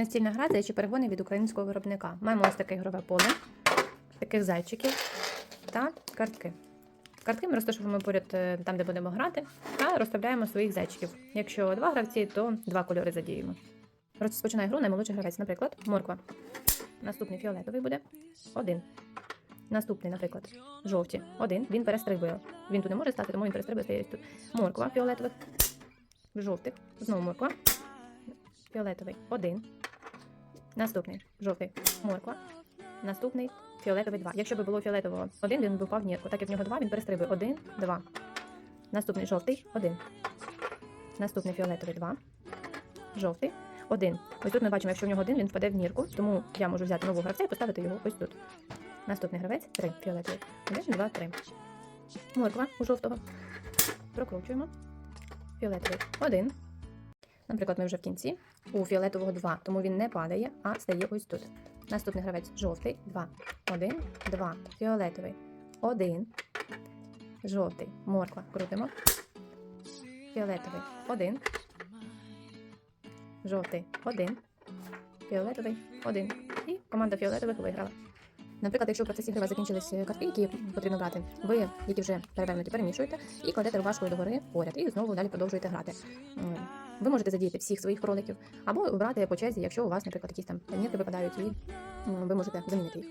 Настільна гра чи перегони від українського виробника. Маємо ось таке ігрове поле, таких зайчиків та картки. Картки ми розташовуємо поряд е, там, де будемо грати, та розставляємо своїх зайчиків. Якщо два гравці, то два кольори задіємо. Розпочинає гру наймолодший гравець, наприклад, морква. Наступний фіолетовий буде один. Наступний, наприклад, жовті. Один. Він перестрибує. Він тут не може стати, тому він перестрибує стає тут. Морква фіолетових. Жовтих. Знову морква. Фіолетовий. Один. Наступний жовтий. Морква. Наступний фіолетовий два. Якщо б було фіолетового один, він би впав в нірку. Так як в нього два, він перестрибує. Один, два. Наступний жовтий один. Наступний фіолетовий два. Жовтий. Один. Ось тут ми бачимо, якщо в нього один, він впаде в нірку, тому я можу взяти нового гравця і поставити його ось тут. Наступний гравець три фіолетовий. Один, два, три. Морква у жовтого. Прокручуємо. Фіолетовий один. Наприклад, ми вже в кінці. У фіолетового 2, тому він не падає, а стає ось тут. Наступний гравець жовтий 2. 1, 2. Фіолетовий 1. Жовтий. Морква. Крутимо. Фіолетовий 1. Жовтий 1. Фіолетовий 1. І команда фіолетових виграла. Наприклад, якщо в процесі грива закінчились е, картки, які потрібно брати, ви, які вже перевернуті, перемішуєте і кладете рубашкою догори поряд, і знову далі продовжуєте грати. Ви можете задіяти всіх своїх кроликів, або брати по черзі, якщо у вас, наприклад, якісь там нірки випадають, і ви можете замінити їх.